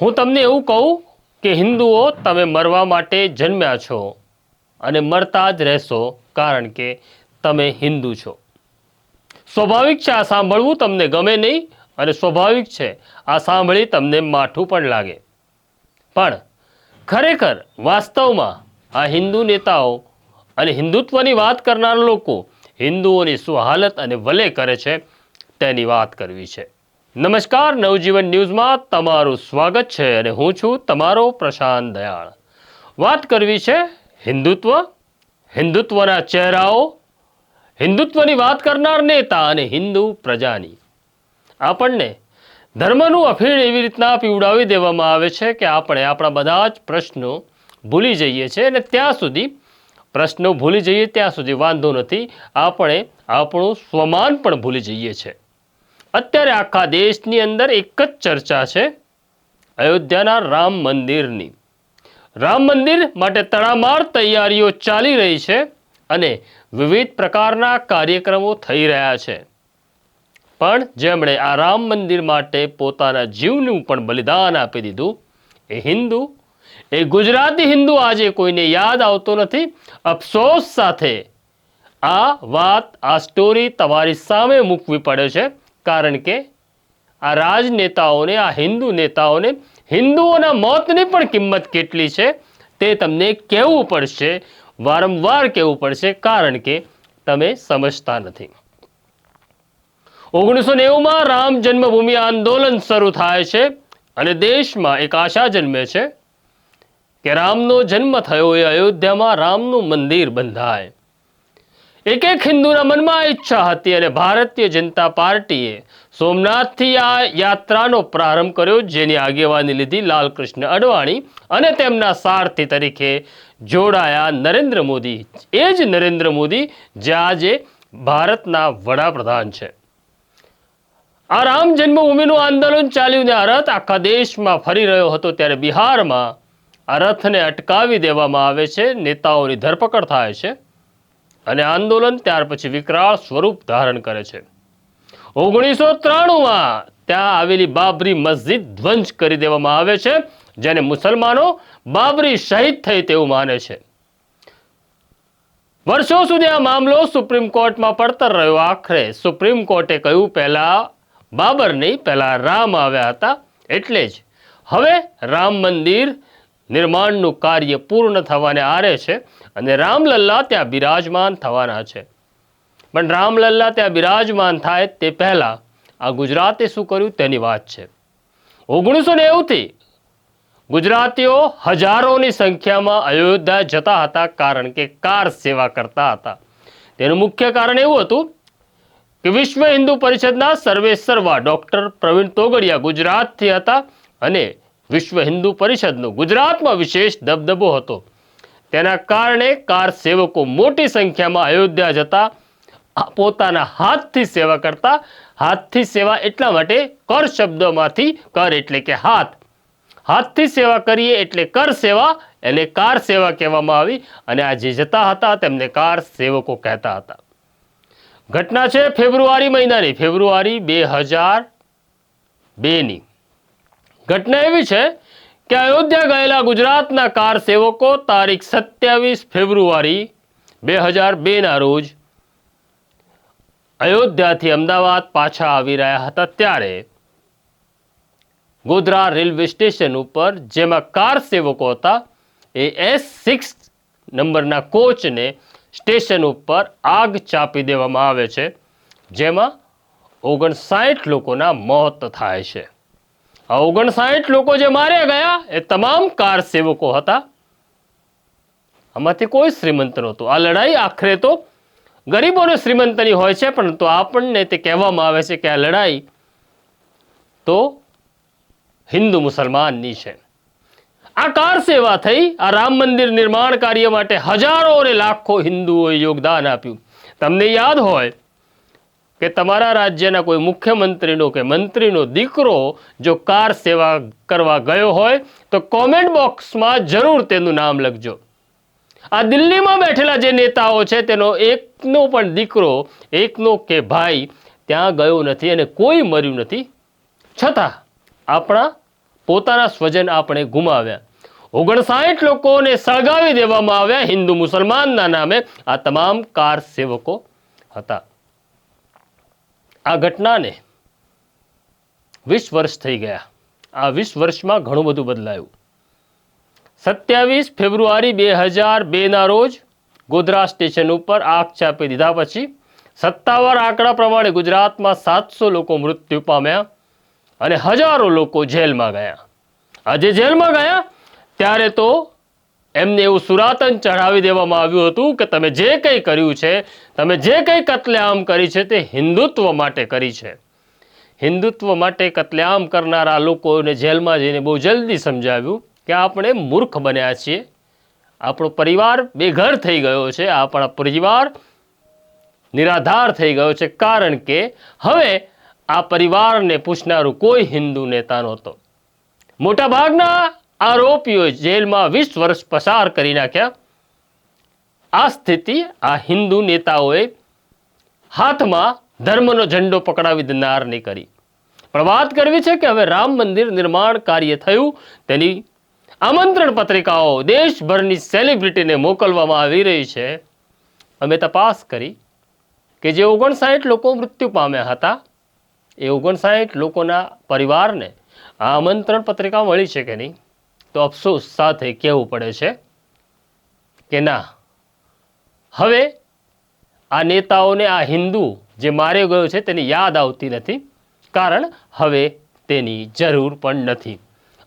હું તમને એવું કહું કે હિન્દુઓ તમે મરવા માટે જન્મ્યા છો અને મરતા જ રહેશો કારણ કે તમે હિન્દુ છો. સ્વાભાવિક છે આ સાંભળવું તમને ગમે નહીં અને સ્વાભાવિક છે આ સાંભળી તમને માઠું પણ લાગે. પણ ખરેખર વાસ્તવમાં આ હિન્દુ નેતાઓ અને હિન્દુત્વની વાત કરનાર લોકો હિન્દુઓની શું હાલત અને વલે કરે છે તેની વાત કરવી છે. નમસ્કાર, નવજીવન ન્યૂઝમાં તમારું સ્વાગત છે અને હું છું તમારો પ્રશાંત દયાળ. વાત કરવી છે હિન્દુત્વ, હિન્દુત્વના ચહેરાઓ, હિન્દુત્વની વાત કરનાર નેતા અને હિન્દુ પ્રજાની. આપણને ધર્મનું અફીણ એવી રીતના પીવડાવી દેવામાં આવે છે કે આપણે આપણા બધા જ પ્રશ્નો ભૂલી જઈએ છીએ અને ત્યાં સુધી પ્રશ્નો ભૂલી જઈએ, ત્યાં સુધી વાંધો નથી. આપણે આપણું સ્વમાન પણ ભૂલી જઈએ છીએ. અત્યારે આખા દેશની અંદર એક જ ચર્ચા છે અયોધ્યાના રામ મંદિરની. રામ મંદિર માટે તડામાર તૈયારીઓ ચાલી રહી છે અને વિવિધ પ્રકારના કાર્યક્રમો થઈ રહ્યા છે. પણ જેમણે આ રામ મંદિર માટે પોતાના જીવનું પણ બલિદાન આપી દીધું, એ હિન્દુ, એ ગુજરાતી હિન્દુ આજે કોઈને યાદ આવતો નથી, અફસોસ સાથે આ વાત, આ સ્ટોરી તમારી સામે મૂકવી પડે છે. કારણ કે આ રાજનેતાઓને, આ હિન્દુ નેતાઓને હિન્દુઓના મોતની પણ કિંમત કેટલી છે તે તમને કહેવું પડશે, વારંવાર કહેવું પડશે, કારણ કે તમે સમજતા નથી. ઓગણીસો નેવુંમાં રામ જન્મભૂમિ આંદોલન શરૂ થાય છે અને દેશમાં એક આશા જન્મે છે કે રામનો જન્મ થયો એ અયોધ્યામાં રામનું મંદિર બંધાય. એક એક હિન્દુના મનમાં ઈચ્છા હતી અને ભારતીય જનતા પાર્ટીએ સોમનાથથી આ યાત્રાનો પ્રારંભ કર્યો, જેની આગેવાની લીધી લાલકૃષ્ણ અડવાણી અને તેમના સારથી તરીકે જોડાયા નરેન્દ્ર મોદી. એ જ નરેન્દ્ર મોદી જે આજે ભારતના વડાપ્રધાન છે. આ રામ જન્મભૂમિનું આંદોલન ચાલ્યું ને આ રથ આખા દેશમાં ફરી રહ્યો હતો ત્યારે બિહારમાં આ રથને અટકાવી દેવામાં આવે છે, નેતાઓની ધરપકડ થાય છે. અને આંદોલન ત્યાર પછી વિકરાળ સ્વરૂપ ધારણ કરે છે. ઓગણીસો ત્રાણુંમાં ત્યાં આવેલી બાબરી મસ્જિદ ધ્વંસ કરી દેવામાં આવે છે, જેને મુસલમાનો બાબરી શહીદ થઈ તેવું માને છે. વર્ષો સુધી આ મામલો સુપ્રીમ કોર્ટમાં પડતર રહ્યો. આખરે સુપ્રીમ કોર્ટે કહ્યું, પહેલા બાબર નહીં, પહેલા રામ આવ્યા હતા, એટલે જ. હવે રામ મંદિર નિર્માણનું કાર્ય પૂર્ણ થવાને આરે છે અને રામલલ્લા ત્યાં બિરાજમાન થવાના છે. પણ રામલલ્લા ત્યાં બિરાજમાન થાય તે પહેલાં આ ગુજરાતે શું કર્યું તેની વાત છે. ઓગણીસો નેવુંથી ગુજરાતીઓ હજારોની સંખ્યામાં અયોધ્યા જતા હતા કારણ કે કાર સેવા કરતા હતા. તેનું મુખ્ય કારણ એવું હતું કે વિશ્વ હિન્દુ પરિષદના સર્વેસર્વા ડૉક્ટર પ્રવીણ તોગડિયા ગુજરાતથી હતા અને વિશ્વ હિન્દુ પરિષદનો ગુજરાતમાં વિશેષ દબદબો હતો. તેના કારણે કાર સેવકો મોટી સંખ્યામાં અયોધ્યા જતા પોતાના હાથથી સેવા કરતા, હાથથી સેવા એટલા માટે કર શબ્દમાંથી કર એટલે કે હાથ. હાથથી સેવા કરીએ એટલે કર સેવા, એને કાર સેવા કહેવામાં આવી અને આ જે જતા હતા તેમને કાર સેવકો કહેતા હતા. ઘટના છે ફેબ્રુઆરી મહિનાની, ફેબ્રુઆરી બે હજાર બેની. ઘટના એવી છે કે અયોધ્યા ગયેલા ગુજરાતના કાર સેવકો તારીખ સત્યાવીસ ફેબ્રુઆરી બે હજાર બેના રોજ અયોધ્યાથી અમદાવાદ પાછા આવી રહ્યા હતા ત્યારે ગોધરા રેલવે સ્ટેશન ઉપર જેમાં કાર સેવકો હતા એ એસ સિક્સ નંબરના કોચને સ્ટેશન ઉપર આગ ચાપી દેવામાં આવે છે, જેમાં ઓગણસાઠ લોકોના મોત થાય છે. ઓગણસાઠ લોકો જે માર્યા ગયા એ તમામ કાર સેવકો હતા. આમાંથી કોઈ શ્રીમંત નહોતું. આ લડાઈ આખરે તો ગરીબોને શ્રીમંતની હોય છે પરંતુ આપણને તે કહેવામાં આવે છે કે આ લડાઈ તો હિન્દુ મુસલમાનની છે. આ કાર સેવા થઈ, આ રામ મંદિર નિર્માણ કાર્ય માટે હજારો અને લાખો હિન્દુઓએ યોગદાન આપ્યું. તમને યાદ હોય કે તમારા રાજ્યના કોઈ મુખ્યમંત્રીનો કે મંત્રીનો દીકરો જો કાર સેવા કરવા ગયો હોય, તો કોમેન્ટ બોક્સમાં જરૂર તેનું નામ લખજો. આ દિલ્હીમાં બેઠેલા જે નેતાઓ છે, તેનો એકનો પણ દીકરો, એકનો કે ભાઈ ત્યાં ગયો નથી અને કોઈ મર્યું નથી. છતાં આપણા પોતાના સ્વજન આપણે ગુમાવ્યા. ઓગણસાઠ લોકોને સળગાવી દેવામાં આવ્યા હિન્દુ મુસલમાનના નામે આ તમામ કાર સેવકો હતા. આ ઘટનાને વીસ વર્ષ થઈ ગયા. આ વીસ વર્ષમાં ઘણું બધું બદલાયું. સત્યાવીસ ફેબ્રુઆરી બે હજાર બેના રોજ ગોધરા સ્ટેશન ઉપર આગ ચાપી દીધા પછી સત્તાવાર આંકડા પ્રમાણે ગુજરાતમાં સાતસો લોકો મૃત્યુ પામ્યા અને હજારો લોકો જેલમાં ગયા. આજે જેલમાં ગયા ત્યારે તો એમને એવું સુરાતન ચઢાવી દેવામાં આવ્યું હતું કે તમે જે કંઈ કર્યું છે, તમે જે કંઈ કતલેઆમ કરી છે તે હિન્દુત્વ માટે કરી છે. હિન્દુત્વ માટે કતલેઆમ કરનારા લોકોને જેલમાં જઈને બહુ જલ્દી સમજાવ્યું કે આપણે મૂર્ખ બન્યા છીએ. આપણો પરિવાર બેઘર થઈ ગયો છે, આપણા પરિવાર નિરાધાર થઈ ગયો છે, કારણ કે હવે આ પરિવારને પૂછનારું કોઈ હિન્દુ નેતા નહોતો. મોટાભાગના આરોપીઓ જેલમાં વીસ વર્ષ પસાર કરી નાખ્યા. આ સ્થિતિ આ હિન્દુ નેતાઓએ હાથમાં ધર્મનો ઝંડો પકડાવી દેનારની કરી. પણ વાત કરવી છે કે હવે રામ મંદિર નિર્માણ કાર્ય થયું. તેની આમંત્રણ પત્રિકાઓ દેશભરની સેલિબ્રિટીને મોકલવામાં આવી રહી છે. અમે તપાસ કરી કે જે ઓગણસાઠ લોકો મૃત્યુ પામ્યા હતા, એ ઓગણસાઠ લોકોના પરિવારને આ આમંત્રણ પત્રિકા મળી છે કે નહીં? તો અફસોસ સાથે કહેવું પડે છે કે ના. હવે આ નેતાઓને આ હિન્દુ જે માર્યો ગયો છે તેની યાદ આવતી નથી કારણ હવે તેની જરૂર પણ નથી.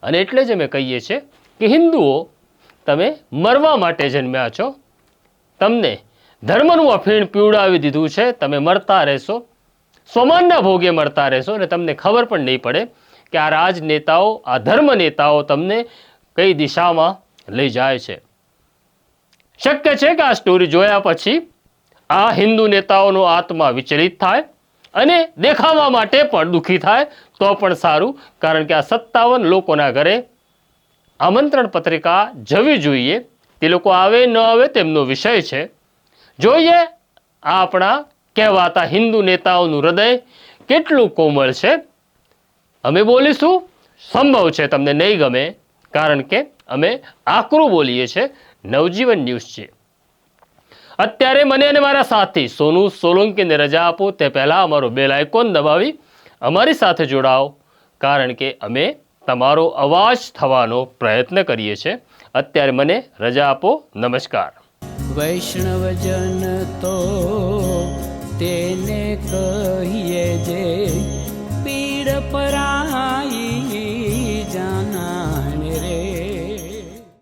અને એટલે જ અમે કહીએ છીએ કે હિન્દુઓ, તમે મરવા માટે જન્મ્યા છો. તમને ધર્મનું અફીણ પીવડાવી દીધું છે. તમે મરતા રહેશો. સ્વમાનના ભોગે મરતા રહેશો. અને તમને ખબર પણ નહીં પડે કે આ રાજનેતાઓ, આ ધર્મ નેતાઓ તમને કઈ દિશામાં લઈ જાય છે? શક્ય છે કે આ સ્ટોરી જોયા પછી આ હિન્દુ નેતાઓનો આત્મા વિચલિત થાય અને દેખાવા માટે પણ દુઃખી થાય તો પણ સારું, કારણ કે આ સત્તાવન લોકોના ઘરે આમંત્રણ પત્રિકા જવી જોઈએ. તે લોકો આવે, ન આવે તેમનો વિષય છે. જોઈએ આ આપણા કહેવાતા હિન્દુ નેતાઓનું હૃદય કેટલું કોમળ છે. અમે બોલીશું, સંભવ છે તમને નહીં ગમે. કારણ કે અમે આકરું બોલીએ છીએ, નવજીવન ન્યૂઝ છે. અત્યારે મને અને મારા સાથી સોનુ સોલંકીને રજા આપો, તે પહેલાં અમારો બેલ આઇકોન દબાવી અમારી સાથે જોડાઓ, કારણ કે અમે તમારો અવાજ થવાનો પ્રયત્ન કરીએ છીએ. અત્યારે મને રજા આપો, નમસ્કાર. વૈષ્ણવજન તો તેને કહીએ જે, પીડ પરા